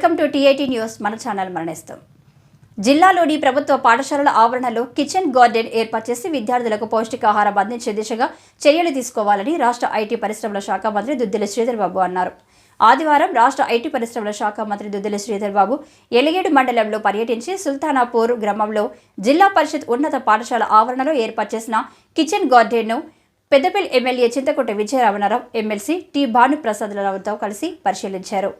Welcome to TIT news. మన channel మరణిస్తాం. జిల్లాలోని ప్రభుత్వ పాఠశాలల ఆవరణలో కిచెన్ గార్డెన్ ఏర్పాటు చేసి విద్యార్థులకు పౌష్టికాహారం అందించే దిశగా చర్యలు తీసుకోవాలని రాష్ట్ర ఐటీ పరిశ్రమల శాఖ మంత్రి దుద్దిల శ్రీధర్ బాబు అన్నారు. ఆదివారం రాష్ట్ర ఐటీ పరిశ్రమల శాఖ మంత్రి దుద్దిల శ్రీధర్ బాబు ఎలిగేడు మండలంలో పర్యటించి సుల్తానాపూర్ గ్రామంలో జిల్లా పరిషత్ ఉన్నత పాఠశాల ఆవరణలో ఏర్పాటు చేసిన kitchen గార్డెన్ను Peddapalli MLA Chintakunta Vijayaramanarao MLC T భానుప్రసాదరావుతో కలిసి పరిశీలించారు.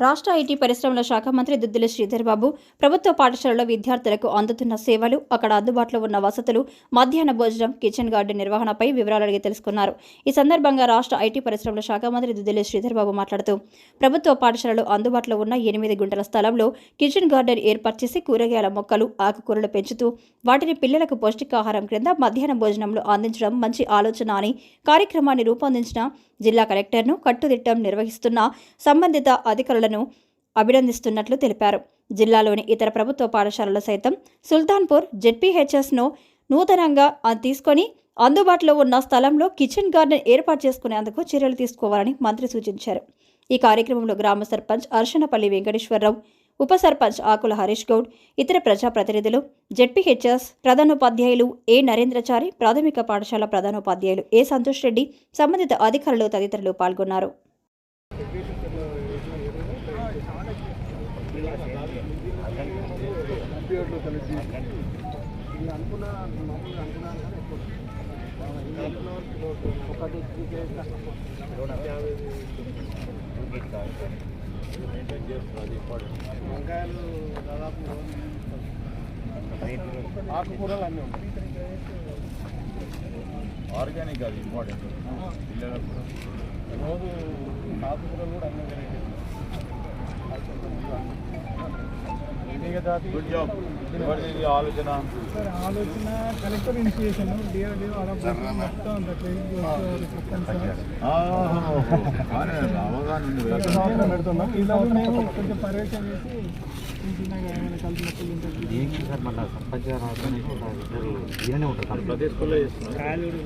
రాష్ట్ర ఐటీ పరిశ్రమల శాఖ మంత్రి దుద్దిల శ్రీధర్ బాబు ప్రభుత్వ పాఠశాలలో విద్యార్థులకు అందుతున్న సేవలు అక్కడ అందుబాటులో ఉన్న వసతులు మధ్యాహ్న భోజనం కిచెన్ గార్డెన్ నిర్వహణపై వివరాలు అడిగి తెలుసుకున్నారు. ఈ సందర్భంగా రాష్ట్ర ఐటీ పరిశ్రమల శాఖ మంత్రి దుద్దిల శ్రీధర్ బాబు మాట్లాడుతూ ప్రభుత్వ పాఠశాలలో అందుబాటులో ఉన్న ఎనిమిది గుంటల స్థలంలో కిచెన్ గార్డెన్ ఏర్పాటు చేసి కూరగాయల మొక్కలు ఆకుకూరలు పెంచుతూ వాటిని పిల్లలకు పౌష్టికాహారం క్రింద మధ్యాహ్న భోజనంలో అందించడం మంచి ఆలోచన అని కార్యక్రమాన్ని రూపొందించిన జిల్లా కలెక్టర్ను కట్టుదిట్టం నిర్వహిస్తున్న సంబంధిత అధికారులను అభినందిస్తున్నట్లు తెలిపారు. జిల్లాలోని ఇతర ప్రభుత్వ పాఠశాలలు సైతం సుల్తాన్పూర్ జెడ్పీహెచ్ఎస్ను నూతనంగా తీసుకొని అందుబాటులో ఉన్న స్థలంలో కిచెన్ గార్డెన్ ఏర్పాటు చేసుకునేందుకు చర్యలు తీసుకోవాలని మంత్రి సూచించారు. ఈ కార్యక్రమంలో గ్రామ సర్పంచ్ అర్షణపల్లి వెంకటేశ్వరరావు ఉప సర్పంచ్ ఆకుల హరీష్ గౌడ్ ఇతర ప్రజాప్రతినిధులు జెడ్పీహెచ్ఎస్ ప్రధానోపాధ్యాయులు ఏ నరేంద్రచారి ప్రాథమిక పాఠశాల ప్రధానోపాధ్యాయులు ఏ సంతోష్ రెడ్డి సంబంధిత అధికారులు తదితరులు పాల్గొన్నారు. వంకాయలు దాదాపు ఆకుకూరలు అన్నీ ఉంటాయి ఆర్గానిక్ అది ఇంపార్టెంట్. పిల్లలకు రోజు ఆకుకూరలు కూడా అన్నీ వెరైటీస్ గుడ్ జాబ్ ఎవరిది ఆలోచన సార్ ఆలోచన కలెక్టర్ ఇనిషియేషన్ డిఆర్డిఓ అలా మొత్తం అంత అవగాహన పెడుతున్నాం కొంచెం పర్యవేక్షణ చేసి ఏంటి సార్ సర్పంచ్ ఇద్దరు ఈయననే ఉంటారు ప్రతి స్కూల్లో చేస్తున్నారు కాయలూరు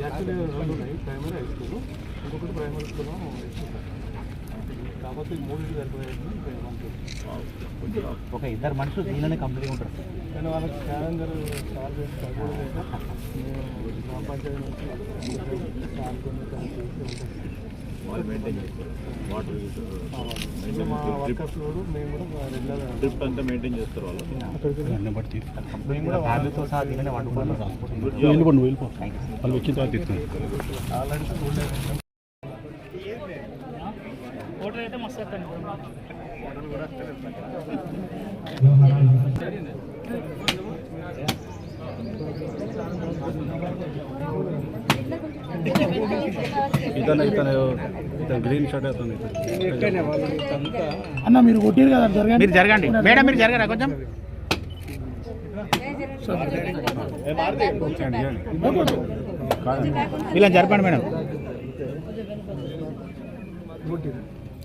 యాక్చువల్లీ రెండు ఉన్నాయి ప్రైమరీ హై స్కూల్ ఇంకొకటి ప్రైమరీ స్కూల్ కాకపోతే మూడు ఒక ఇద్దరు మనుషులు దీనిలోనే కంప్లీట్ ఉంటారు. సార్ కానీ వాళ్ళకి క్యాలెండర్ స్టార్ట్ చేసి చదవలేక మేము గ్రామ పంచాయతీ నుంచి ఇప్పుడు మా వర్కర్స్ కూడా మేము కూడా రెగ్యులర్ డ్రిప్ అంతా మెయింటైన్ చేస్తారు వాళ్ళు. కంప్లీట్ కూడా ఫ్యామిలీతో సహా దీనిలోనే గుడ్ జాబ్ వాళ్ళు వచ్చిన తర్వాత స్కూల్ ఇతను ఇతను ఇతను గ్రీన్ షర్ట్ అతను అన్న మీరు కొట్టారు కదా జరగండి. మీరు జరగండి. మేడం మీరు జరగరా కొంచెం? వీళ్ళని జరపండి మేడం.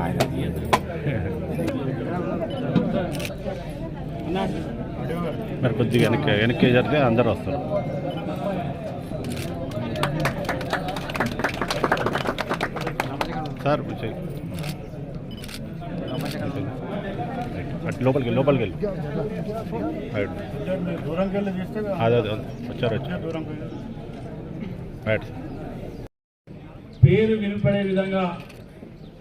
తీయాలి మరి కొద్దిగా వెనక్కి వెనక్కి జరిగితే అందరు వస్తారు. సార్. అటు లోపలికి వెళ్ళి లోపలికి వెళ్ళి. అదే అదే. వచ్చారు వచ్చారు. రైట్. పేరు వినపడే విధంగా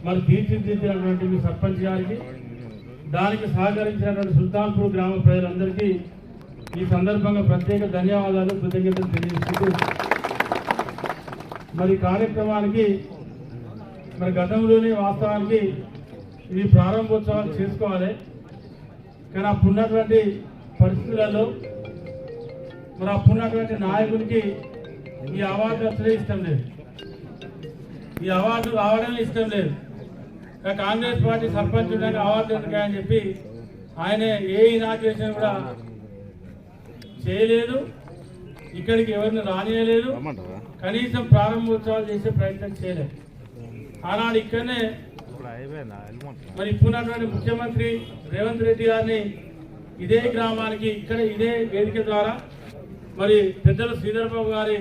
మరి తీర్చిదిద్దినటువంటి మీ సర్పంచ్ గారికి దానికి సహకరించినటువంటి సుల్తాన్పూర్ గ్రామ ప్రజలందరికీ ఈ సందర్భంగా ప్రత్యేక ధన్యవాదాలు కృతజ్ఞతలు తెలియజేస్తూ మరి కార్యక్రమానికి మరి గతంలోనే వాస్తవానికి ఇవి ప్రారంభోత్సవాలు చేసుకోవాలి. కానీ అప్పుడున్నటువంటి పరిస్థితులలో మరి అప్పుడున్నటువంటి నాయకునికి ఈ అవార్డు అసలే ఇష్టం లేదు. ఈ అవార్డు రావడమే ఇష్టం లేదు. కాంగ్రెస్ పార్టీ సర్పంచ్ ఉండగా అవార్డు అని చెప్పి ఆయన ఏ ఇనాగ్రేషన్ కూడా చేయలేదు. ఇక్కడికి ఎవరిని రానియలేదు. కనీసం ప్రారంభోత్సవాలు చేసే ప్రయత్నం చేయలేదు. ఆనాడు ఇక్కడనే మరి ఇప్పుడున్నటువంటి ముఖ్యమంత్రి రేవంత్ రెడ్డి గారిని ఇదే గ్రామానికి ఇక్కడ ఇదే వేదిక ద్వారా మరి పెద్దలు శ్రీధరబాబు గారి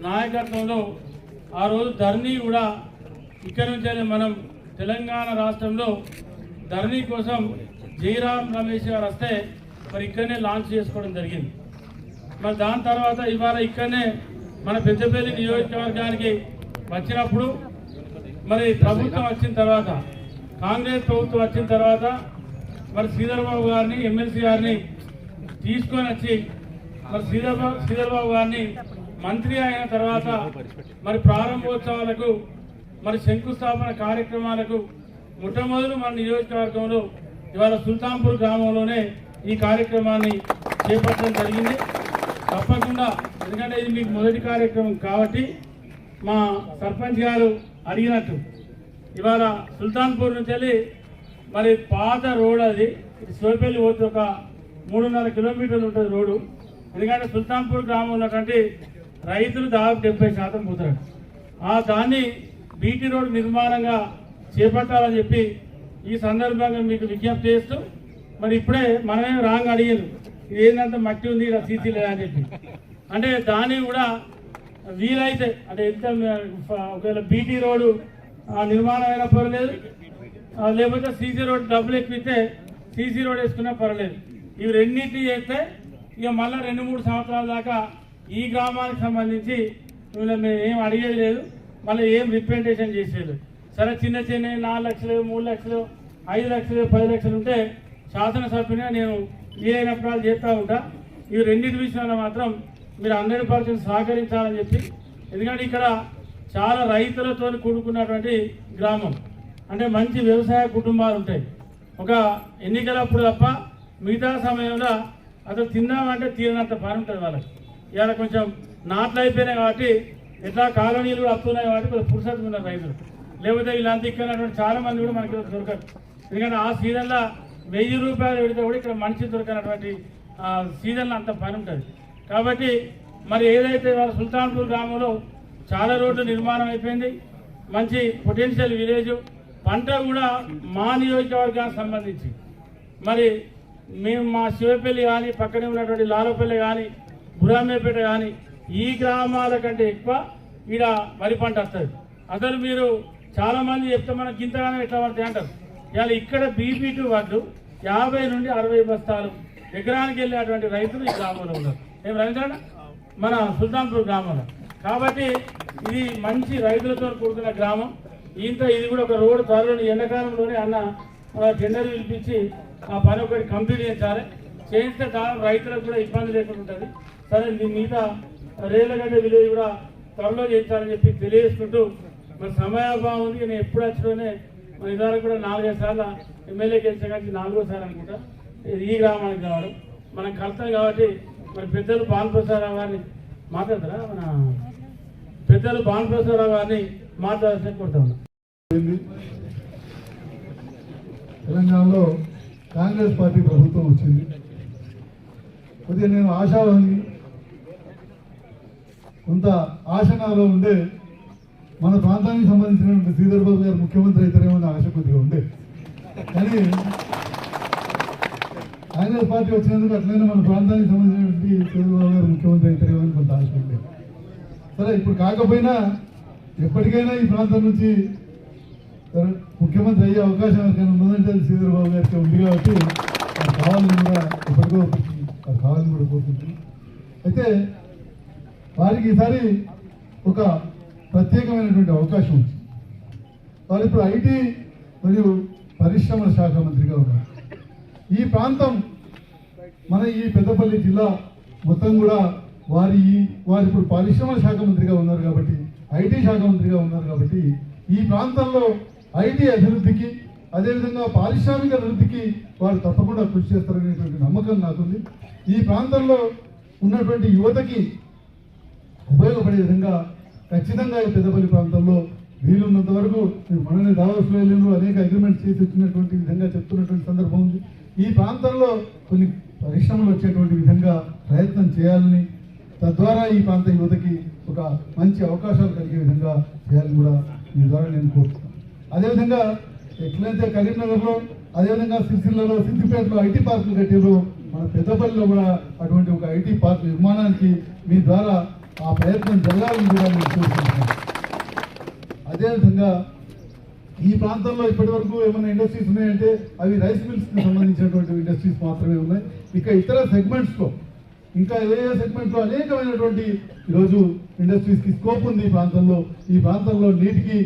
నాయకత్వంలో ఆ రోజు ధరణి కూడా ఇక్కడి నుంచే మనం తెలంగాణ రాష్ట్రంలో ధరణి కోసం జయరామ్ రమేష్ గారు వస్తే మరి ఇక్కడనే లాంచ్ చేసుకోవడం జరిగింది. మరి దాని తర్వాత ఇవాళ ఇక్కడనే మన పెద్దపల్లి నియోజకవర్గానికి వచ్చినప్పుడు మరి ప్రభుత్వం వచ్చిన తర్వాత కాంగ్రెస్ ప్రభుత్వం వచ్చిన తర్వాత మరి శ్రీధర్బాబు గారిని ఎమ్మెల్సీ గారిని తీసుకొని వచ్చి మరి శ్రీధర్బాబు శ్రీధర్బాబు గారిని మంత్రి అయిన తర్వాత మరి ప్రారంభోత్సవాలకు మరి శంకుస్థాపన కార్యక్రమాలకు మొట్టమొదలు మన నియోజకవర్గంలో ఇవాళ సుల్తాన్పూర్ గ్రామంలోనే ఈ కార్యక్రమాన్ని చేపట్టడం జరిగింది. తప్పకుండా ఎందుకంటే ఇది మీకు మొదటి కార్యక్రమం కాబట్టి మా సర్పంచ్ గారు అడిగినట్టు. ఇవాళ సుల్తాన్పూర్ నుంచి వెళ్ళి మరి పాత రోడ్ అది ఇది శివపల్లి పోతే ఒక మూడున్నర కిలోమీటర్లు ఉంటుంది రోడ్డు. ఎందుకంటే సుల్తాన్పూర్ గ్రామంలో ఉన్నటువంటి రైతులు దాదాపు డెబ్బై శాతం పోతారు ఆ దాన్ని బీటీ రోడ్ నిర్మాణంగా చేపట్టాలని చెప్పి ఈ సందర్భంగా మీకు విజ్ఞప్తి చేస్తూ మరి ఇప్పుడే మనమే రాంగ్ అడిగారు. ఇది ఏంటంటే మట్టి ఉంది ఇలా సీసీ లేదని చెప్పి. అంటే దాన్ని కూడా వీలైతే అంటే ఎంత ఒకవేళ బీటీ రోడ్డు నిర్మాణం అయినా పర్లేదు. లేకపోతే సీసీ రోడ్ డబ్బులు ఎక్కితే సీసీ రోడ్ వేసుకున్నా పర్వాలేదు ఇవి రెండింటినీ చేస్తే ఇక మళ్ళీ రెండు మూడు సంవత్సరాల దాకా ఈ గ్రామానికి సంబంధించి మేము ఏం అడిగేది లేదు. మళ్ళీ ఏం రిప్రజెంటేషన్ చేసేది? సరే చిన్న చిన్న నాలుగు లక్షలు మూడు లక్షలు ఐదు లక్షలు పది లక్షలు ఉంటే శాసనసభ్యునిగా నేను వీలైనప్పుడు వాళ్ళు చేస్తూ ఉంటా. ఈ రెండింటి విషయంలో మాత్రం మీరు హండ్రెడ్ పర్సెంట్ సహకరించాలని చెప్పి. ఎందుకంటే ఇక్కడ చాలా రైతులతో కూడుకున్నటువంటి గ్రామం. అంటే మంచి వ్యవసాయ కుటుంబాలు ఉంటాయి. ఒక ఎన్నికలప్పుడు తప్ప మిగతా సమయంలో అసలు తిన్నామంటే తీరినంత పని ఉంటుంది వాళ్ళకి. ఇవాళ కొంచెం నాట్లు అయిపోయినాయి కాబట్టి ఎట్లా కాలనీలు కూడా వస్తున్నాయి వాటికి పురుషత్వం ఉన్నారు రైతులు. లేకపోతే ఇలాంటి ఇక్కడ చాలా మంది కూడా మనకి దొరకరు. ఎందుకంటే ఆ సీజన్లో వెయ్యి రూపాయలు పెడితే కూడా ఇక్కడ మనిషి దొరకనటువంటి ఆ సీజన్లో అంత పని ఉంటుంది. కాబట్టి మరి ఏదైతే వాళ్ళ సుల్తాన్పూర్ గ్రామంలో చాలా రోడ్లు నిర్మాణం అయిపోయింది మంచి పొటెన్షియల్ విలేజ్ పంట కూడా మా నియోజకవర్గానికి సంబంధించి. మరి మేము మా శివపల్లి కానీ పక్కనే ఉన్నటువంటి లాలపల్లి కానీ బురామేపేట కానీ ఈ గ్రామాల కంటే ఎక్కువ ఈడ వరి పంట వస్తుంది. అసలు మీరు చాలా మంది చెప్తే మనకి గింతగానే ఎట్లా పడతాయి అంటారు. ఇవాళ ఇక్కడ బీపీ టూ యాభై నుండి అరవై బస్తాలు ఎకరానికి వెళ్ళేటువంటి రైతులు ఈ గ్రామంలో ఉన్నారు. ఏం రైతులు మన సుల్తాన్పూర్ గ్రామంలో. కాబట్టి ఇది మంచి రైతులతో కూడుకున్న గ్రామం. ఇంత ఇది కూడా ఒక రోడ్డు త్వరలో ఎండాకాలంలోనే అన్న టెండర్ పిలిపించి ఆ పని ఒకటి కంప్లీట్ చేయించాలి. చేయిస్తే దాదాపు రైతులకు కూడా ఇబ్బంది లేకుండా ఉంటుంది. సరే దీని మీద రేలగడ్డ విలేజ్ కూడా త్వరలో చేయించాలని చెప్పి తెలియజేసుకుంటూ మరి సమయాభావం ఉంది. నేను ఎప్పుడు వచ్చినోనే మన ఇదివరకు కూడా నాలుగైదు సార్లు ఎమ్మెల్యే గెలిచే కానీ నాలుగోసారి అనుకుంటా. ఇది ఈ గ్రామానికి రావడం మనం కలుతాం కాబట్టి మరి పెద్దలు భానుప్రసాదరావు గారిని మాట్లాడతారా? మన పెద్దలు భానుప్రసాదరావు గారిని మాట్లాడాల్సిన కోరుతా తెలంగాణలో కాంగ్రెస్ పార్టీ ప్రభుత్వం వచ్చింది. కొద్దిగా నేను ఆశావాహి కొంత ఆశనాలో ఉండే మన ప్రాంతానికి సంబంధించినటువంటి శ్రీధర్ బాబు గారు ముఖ్యమంత్రి అవుతారేమో ఆశ కొద్దిగా ఉండే. కానీ కాంగ్రెస్ పార్టీ వచ్చినందుకు అట్లనే మన ప్రాంతానికి సంబంధించినటువంటి చంద్రబాబు గారు ముఖ్యమంత్రి అవుతారేమో అని కొంత ఆశ ఉండే. సరే ఇప్పుడు కాకపోయినా ఎప్పటికైనా ఈ ప్రాంతం నుంచి ముఖ్యమంత్రి అయ్యే అవకాశం ఎవరికైనా ఉందంటే అది శ్రీధర్ బాబు గారికి ఉంది కాబట్టి కావాలని కూడా ఎప్పటికో అది కావాలని కూడా కోరుకుంటుంది అయితే వారికి ఈసారి ఒక ప్రత్యేకమైనటువంటి అవకాశం ఉంది. వారు ఇప్పుడు ఐటీ మరియు పరిశ్రమల శాఖ మంత్రిగా ఉన్నారు. ఈ ప్రాంతం మన ఈ పెద్దపల్లి జిల్లా మొత్తం కూడా వారి వారు ఇప్పుడు పరిశ్రమల శాఖ మంత్రిగా ఉన్నారు కాబట్టి ఐటీ శాఖ మంత్రిగా ఉన్నారు కాబట్టి ఈ ప్రాంతంలో ఐటీ అభివృద్ధికి అదేవిధంగా పారిశ్రామిక అభివృద్ధికి వారు తప్పకుండా కృషి చేస్తారనేటువంటి నమ్మకం నాకుంది. ఈ ప్రాంతంలో ఉన్నటువంటి యువతకి ఉపయోగపడే విధంగా ఖచ్చితంగా ఈ పెద్దపల్లి ప్రాంతంలో వీలున్నంత వరకు మీరు మనని దావాసులో అనేక అగ్రిమెంట్స్ చేసి వచ్చినటువంటి విధంగా చెప్తున్నటువంటి సందర్భం ఉంది. ఈ ప్రాంతంలో కొన్ని పరిశ్రమలు వచ్చేటువంటి విధంగా ప్రయత్నం చేయాలని తద్వారా ఈ ప్రాంత యువతకి ఒక మంచి అవకాశాలు కలిగే విధంగా చేయాలని కూడా మీ ద్వారా నేను కోరుతున్నాను. అదేవిధంగా ఎట్లయితే కరీంనగర్లో అదేవిధంగా సిరిసిల్లలో సిద్దిపేటలో ఐటీ పార్కులు కట్టారో మన పెద్దపల్లిలో కూడా అటువంటి ఒక ఐటీ పార్క్ నిర్మాణానికి మీ ద్వారా ఆ ప్రయత్నం జరగాలని కూడా నేను కోరుకుంటున్నాను అదేవిధంగా ఈ ప్రాంతంలో ఇప్పటి వరకు ఏమైనా ఇండస్ట్రీస్ ఉన్నాయంటే అవి రైస్ మిల్స్కి సంబంధించినటువంటి ఇండస్ట్రీస్ మాత్రమే ఉన్నాయి. ఇక ఇతర సెగ్మెంట్స్లో ఇంకా ఏ ఏ సెగ్మెంట్లో అనేకమైనటువంటి ఈరోజు ఇండస్ట్రీస్కి స్కోప్ ఉంది ఈ ప్రాంతంలో. ఈ ప్రాంతంలో నీటికి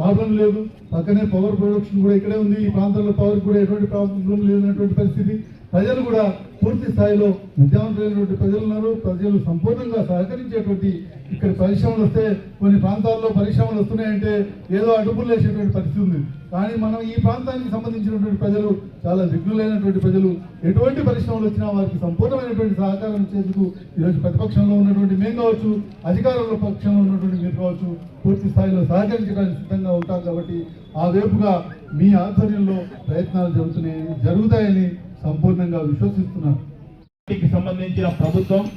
ప్రాబ్లం లేదు. పక్కనే పవర్ ప్రొడక్షన్ కూడా ఇక్కడే ఉంది. ఈ ప్రాంతంలో పవర్ కూడా ఎటువంటి ప్రాబ్లం లేనటువంటి పరిస్థితి. ప్రజలు కూడా పూర్తి స్థాయిలో విద్యావంతులైనటువంటి ప్రజలు ఉన్నారు. ప్రజలు సంపూర్ణంగా సహకరించేటువంటి ఇక్కడ పరిశ్రమలు వస్తే కొన్ని ప్రాంతాల్లో పరిశ్రమలు వస్తున్నాయంటే ఏదో అడుపులు వేసేటువంటి పరిస్థితి ఉంది. కానీ మనం ఈ ప్రాంతానికి సంబంధించినటువంటి ప్రజలు చాలా దిగ్గులైనటువంటి ప్రజలు ఎటువంటి పరిశ్రమలు వచ్చినా వారికి సంపూర్ణమైనటువంటి సహకారం ఇచ్చేందుకు ఈరోజు ప్రతిపక్షంలో ఉన్నటువంటి మేము కావచ్చు అధికారంలో పక్షంలో ఉన్నటువంటి మీరు కావచ్చు పూర్తి స్థాయిలో సహకరించడానికి సిద్ధంగా ఉంటాం కాబట్టి ఆ వైపుగా మీ ఆధ్వర్యంలో ప్రయత్నాలు జరుగుతున్నాయి జరుగుతాయని సంపూర్ణంగా విశ్వసిస్తున్నారు. పార్టీకి సంబంధించిన ప్రభుత్వం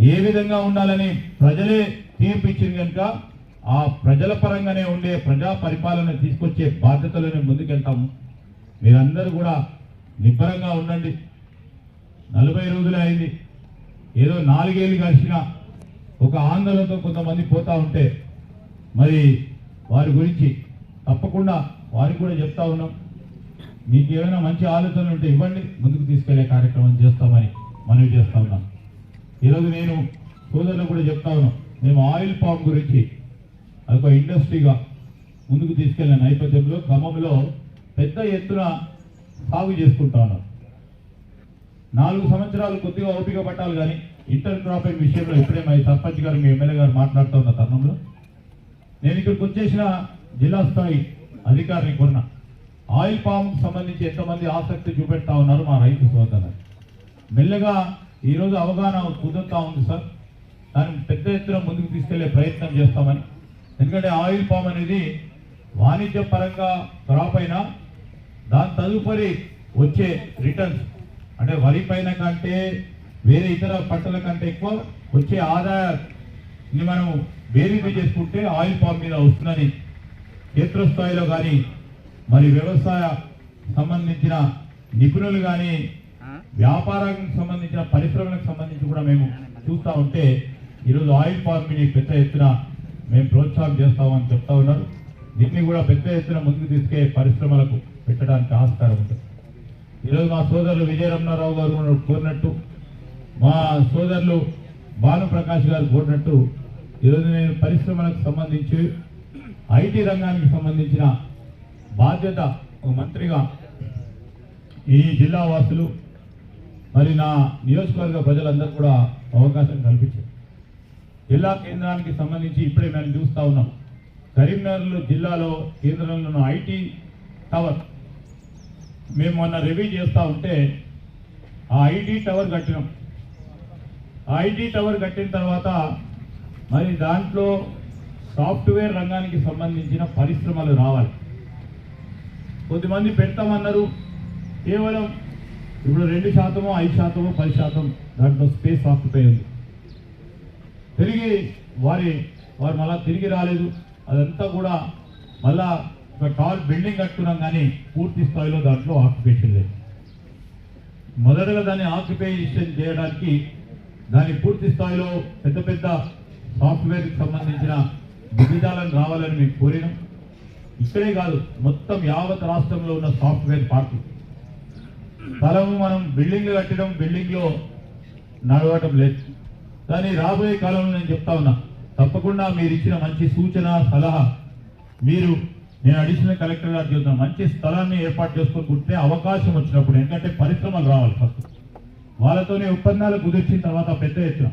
ఏ విధంగా ఉండాలని ప్రజలే తీర్పు ఇచ్చింది కనుక ఆ ప్రజల పరంగానే ఉండే ప్రజా పరిపాలన తీసుకొచ్చే బాధ్యతలను ముందుకెళ్తాము మీరందరూ కూడా నిబ్బరంగా ఉండండి. నలభై రోజులే అయింది. ఏదో నాలుగేళ్ళు కలిసిన ఒక ఆందోళనతో కొంతమంది పోతా ఉంటే మరి వారి గురించి తప్పకుండా వారికి కూడా చెప్తా ఉన్నాం. మీకు ఏమైనా మంచి ఆలోచనలు ఉంటే ఇవ్వండి. ముందుకు తీసుకెళ్ళే కార్యక్రమం చేస్తామని మనవి చేస్తా ఉన్నాం. ఈరోజు నేను సోదరులు కూడా చెప్తా ఉన్నాం. మేము ఆయిల్ పామ్ గురించి అదొక ఇండస్ట్రీగా ముందుకు తీసుకెళ్ళిన నేపథ్యంలో క్రమంలో పెద్ద ఎత్తున సాగు చేసుకుంటా ఉన్నాం. నాలుగు సంవత్సరాలు కొద్దిగా ఓపిక పట్టాలి కానీ ఇంటర్ క్రాపింగ్ విషయంలో ఇప్పుడే మా సర్పంచ్ గారు మీ ఎమ్మెల్యే గారు మాట్లాడుతున్న తరుణంలో నేను ఇక్కడికి వచ్చేసిన జిల్లా స్థాయి అధికారిని కొన్నా. ఆయిల్ పామ్ సంబంధించి ఎంతమంది ఆసక్తి చూపెడతా ఉన్నారు మా రైతు సోదరులు. మెల్లగా ఈరోజు అవగాహన కుదురుతా ఉంది సార్. దాన్ని పెద్ద ఎత్తున ముందుకు తీసుకెళ్ళే ప్రయత్నం చేస్తామని. ఎందుకంటే ఆయిల్ పామ్ అనేది వాణిజ్య పరంగా క్రాప్ అయినా దాని తదుపరి వచ్చే రిటర్న్స్ అంటే వరి పైన కంటే వేరే ఇతర పంటల కంటే ఎక్కువ వచ్చే ఆదాయాన్ని మనం బేరీజు చేసుకుంటే ఆయిల్ పామ్ మీద వస్తుందని క్షేత్రస్థాయిలో కానీ మరి వ్యవసాయ సంబంధించిన నిపుణులు కానీ వ్యాపారానికి సంబంధించిన పరిశ్రమలకు సంబంధించి కూడా మేము చూస్తూ ఉంటే ఈరోజు ఆయిల్ ఫార్మింగ్ పెద్ద ఎత్తున మేము ప్రోత్సాహం చేస్తామని చెప్తా ఉన్నారు. దీన్ని కూడా పెద్ద ఎత్తున ముందుకు తీసుకే పరిశ్రమలకు పెట్టడానికి ఆస్కారం ఉంటుంది ఈరోజు మా సోదరులు విజయరమణారావు గారు కోరినట్టు మా సోదరులు భానుప్రకాష్ గారు కోరినట్టు ఈరోజు నేను పరిశ్రమలకు సంబంధించి ఐటీ రంగానికి సంబంధించిన బాధ్యత ఒక మంత్రిగా ఈ జిల్లా వాసులు మరి నా నియోజకవర్గ ప్రజలందరూ కూడా అవకాశం కల్పించారు. జిల్లా కేంద్రానికి సంబంధించి ఇప్పుడే మేము చూస్తూ ఉన్నాం. కరీంనగర్ జిల్లాలో కేంద్రంలో ఐటీ టవర్ మేము మొన్న రివ్యూ చేస్తూ ఉంటే ఆ ఐటీ టవర్ కట్టినాం. ఆ ఐటీ టవర్ కట్టిన తర్వాత మరి దాంట్లో సాఫ్ట్వేర్ రంగానికి సంబంధించిన పరిశ్రమలు రావాలి. కొద్దిమంది పెడతామన్నారు. కేవలం ఇప్పుడు రెండు శాతమో ఐదు శాతమో పది శాతం దాంట్లో స్పేస్ ఆక్యుపై ఉంది. తిరిగి వారి వారు మళ్ళా తిరిగి రాలేదు. అదంతా కూడా మళ్ళా ఒక టాల్ బిల్డింగ్ కట్టుకున్నాం కానీ పూర్తి స్థాయిలో దాంట్లో ఆక్యుపేషన్ లేదు. మొదటగా దాన్ని ఆక్యుపేషన్ చేయడానికి దాని పూర్తి స్థాయిలో పెద్ద పెద్ద సాఫ్ట్వేర్కి సంబంధించిన దిగ్గజాలను రావాలని మేము కోరినాం. ఇక్కడే కాదు మొత్తం యావత్ రాష్ట్రంలో ఉన్న సాఫ్ట్వేర్ పార్కులు స్థలము మనం బిల్డింగ్లు కట్టడం బిల్డింగ్లో నడవటం లేదు. కానీ రాబోయే కాలంలో నేను చెప్తా ఉన్నా తప్పకుండా మీరు ఇచ్చిన మంచి సూచన సలహా మీరు నేను అడిషనల్ కలెక్టర్ గారు చెప్తున్నా మంచి స్థలాన్ని ఏర్పాటు చేసుకొని అవకాశం వచ్చినప్పుడు ఎందుకంటే పరిశ్రమలు రావాలి ఫస్ట్. వాళ్ళతోనే ఒప్పందాలు కుదిర్చిన తర్వాత పెద్ద ఎత్తున.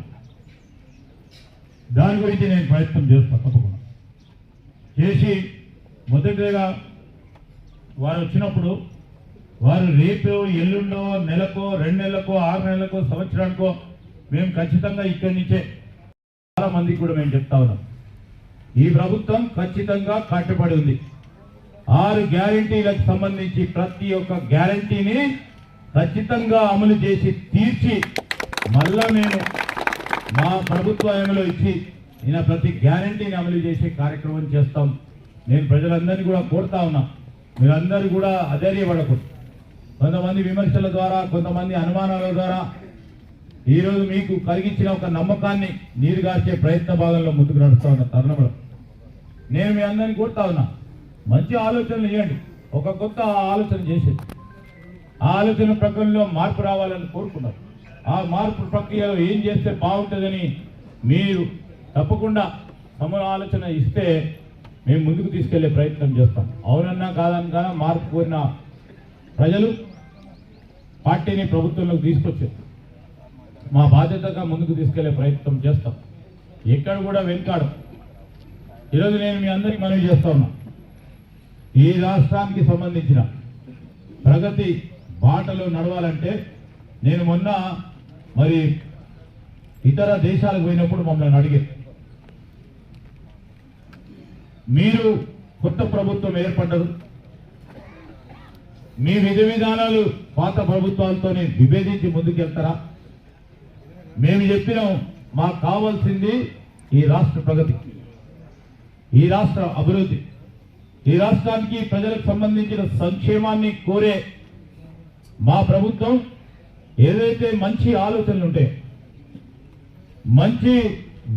దాని గురించి నేను ప్రయత్నం చేస్తాను తప్పకుండా. చేసి మొదటిగా వారు వచ్చినప్పుడు వారు రేపు ఎల్లుండో నెలకో రెండు నెలలకో ఆరు నెలలకో సంవత్సరానికో మేము ఖచ్చితంగా ఇక్కడి నుంచే చాలా మందికి కూడా మేము చెప్తా ఉన్నాం. ఈ ప్రభుత్వం ఖచ్చితంగా కట్టుబడి ఉంది. ఆరు గ్యారంటీలకు సంబంధించి ప్రతి ఒక్క గ్యారంటీని ఖచ్చితంగా అమలు చేసి తీర్చి మళ్ళా మేము మా ప్రభుత్వ ఇచ్చి ఈయన ప్రతి గ్యారంటీని అమలు చేసే కార్యక్రమం చేస్తాం. నేను ప్రజలందరినీ కూడా కోరుతా ఉన్నా. మీరందరూ కూడా అధైర్యపడకూడదు కొంతమంది విమర్శల ద్వారా కొంతమంది అనుమానాల ద్వారా ఈరోజు మీకు కలిగించిన ఒక నమ్మకాన్ని నీరుగార్చే ప్రయత్న భాగంలో ముందుకు నడుస్తా ఉన్న తరుణంలో. నేను మీ అందరినీ కోరుతా ఉన్నా మంచి ఆలోచనలు ఇవ్వండి ఒక కొత్త ఆలోచన చేసేది. ఆ ఆలోచన ప్రక్రియలో మార్పు రావాలని కోరుకున్నారు. ఆ మార్పు ప్రక్రియలో ఏం చేస్తే బాగుంటుందని మీరు తప్పకుండా తమ ఆలోచన ఇస్తే మేము ముందుకు తీసుకెళ్ళే ప్రయత్నం చేస్తాం. అవునన్నా కాదన్నా మార్పు కోరిన ప్రజలు పార్టీని ప్రభుత్వంలోకి తీసుకొచ్చారు. మా బాధ్యతగా ముందుకు తీసుకెళ్ళే ప్రయత్నం చేస్తాం. ఎక్కడ కూడా వెనుకాడు ఈరోజు నేను మీ అందరికీ మనవి చేస్తా ఉన్నా. ఈ రాష్ట్రానికి సంబంధించిన ప్రగతి బాటలో నడవాలంటే నేను మొన్న మరి ఇతర దేశాలకు పోయినప్పుడు మమ్మల్ని అడిగారు. మీరు కొత్త ప్రభుత్వం ఏర్పడ్డదు. మీ విధి విధానాలు పాత ప్రభుత్వాలతోనే విభేదించి ముందుకెళ్తారా? మేము చెప్పినాం మాకు కావాల్సింది ఈ రాష్ట్ర ప్రగతి ఈ రాష్ట్ర అభివృద్ధి. ఈ రాష్ట్రానికి ప్రజలకు సంబంధించిన సంక్షేమాన్ని కోరే మా ప్రభుత్వం ఏదైతే మంచి ఆలోచనలు ఉంటాయి మంచి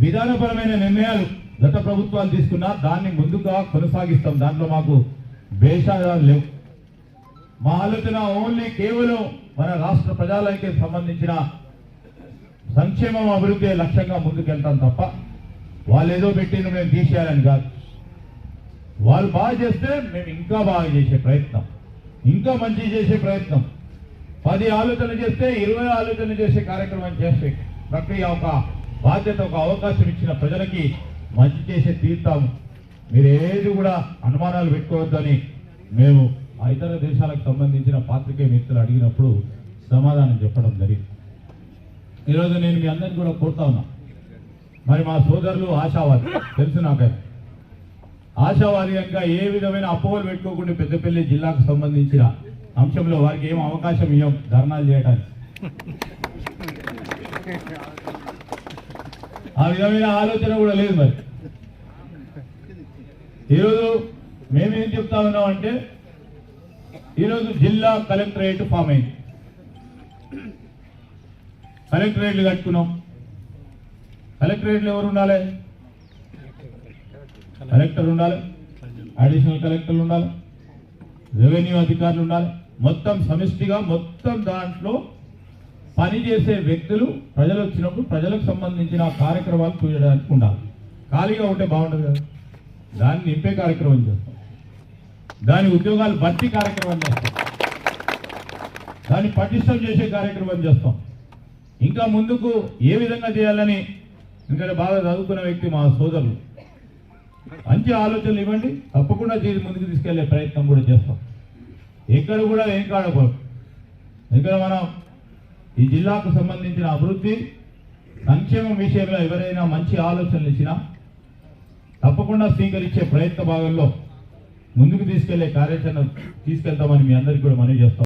విధానపరమైన నిర్ణయాలు గత ప్రభుత్వాలు తీసుకున్న దాన్ని ముందుగా కొనసాగిస్తాం. దాంట్లో మాకు భేషాలు లేవు. మా ఆలోచన ఓన్లీ కేవలం మన రాష్ట్ర ప్రజలకి సంబంధించిన సంక్షేమం అభివృద్ధి లక్ష్యంగా ముందుకెళ్తాం తప్ప వాళ్ళు ఏదో పెట్టిన మేము తీసేయాలని కాదు. వాళ్ళు బాగా చేస్తే మేము ఇంకా బాగా చేసే ప్రయత్నం. ఇంకా మంచి చేసే ప్రయత్నం. పది ఆలోచన చేస్తే ఇరవై ఆలోచన చేసే కార్యక్రమం చేసే ప్రక్రియ ఒక బాధ్యత ఒక అవకాశం ఇచ్చిన ప్రజలకి మంచి చేసే తీర్థం. మీరు ఏది కూడా అనుమానాలు పెట్టుకోవద్దని మేము ఇతర దేశాలకు సంబంధించిన పాత్రికే మిత్రులు అడిగినప్పుడు సమాధానం చెప్పడం జరిగింది. ఈరోజు నేను మీ అందరిని కూడా కోరుతా ఉన్నా. మరి మా సోదరులు ఆశావాది తెలుసు నాకైనా ఆశావాది కనుక ఏ విధమైన అపోహలు పెట్టుకోకుండా పెద్దపల్లి జిల్లాకు సంబంధించిన అంశంలో వారికి ఏం అవకాశం ఇవ్వం ధర్నాలు చేయడానికి ఆ విధమైన ఆలోచన కూడా లేదు మరి. ఈరోజు మేమేం చెప్తా ఉన్నాం అంటే ఈరోజు జిల్లా కలెక్టరేట్ ఫామ్ అయింది. కలెక్టరేట్లు కట్టుకున్నాం. కలెక్టరేట్లు ఎవరు ఉండాలి? కలెక్టర్ ఉండాలి అడిషనల్ కలెక్టర్లు ఉండాలి రెవెన్యూ అధికారులు ఉండాలి. మొత్తం సమిష్టిగా మొత్తం దాంట్లో పనిచేసే వ్యక్తులు ప్రజలు వచ్చినప్పుడు ప్రజలకు సంబంధించిన కార్యక్రమాలు చూడడానికి ఉండాలి. ఖాళీగా ఉంటే బాగుంటుంది కదా. దాన్ని నింపే కార్యక్రమం చేస్తాం. దాని ఉద్యోగాలు భర్తీ కార్యక్రమం చేస్తాం. దాన్ని పటిష్టం చేసే కార్యక్రమం చేస్తాం. ఇంకా ముందుకు ఏ విధంగా చేయాలని ఎందుకంటే బాగా చదువుకున్న వ్యక్తి మా సోదరులు. మంచి ఆలోచనలు ఇవ్వండి. తప్పకుండా చేసి ముందుకు తీసుకెళ్ళే ప్రయత్నం కూడా చేస్తాం. ఎక్కడ కూడా ఏం కాడకూడదు ఎందుకంటే మనం ఈ జిల్లాకు సంబంధించిన అభివృద్ధి సంక్షేమం విషయంలో ఎవరైనా మంచి ఆలోచనలు ఇచ్చినా తప్పకుండా స్వీకరించే ప్రయత్న భాగంలో ముందుకు తీసుకెళ్ళే కార్యాచరణ తీసుకెళ్తామని మీ అందరికీ కూడా మనవి చేస్తాం.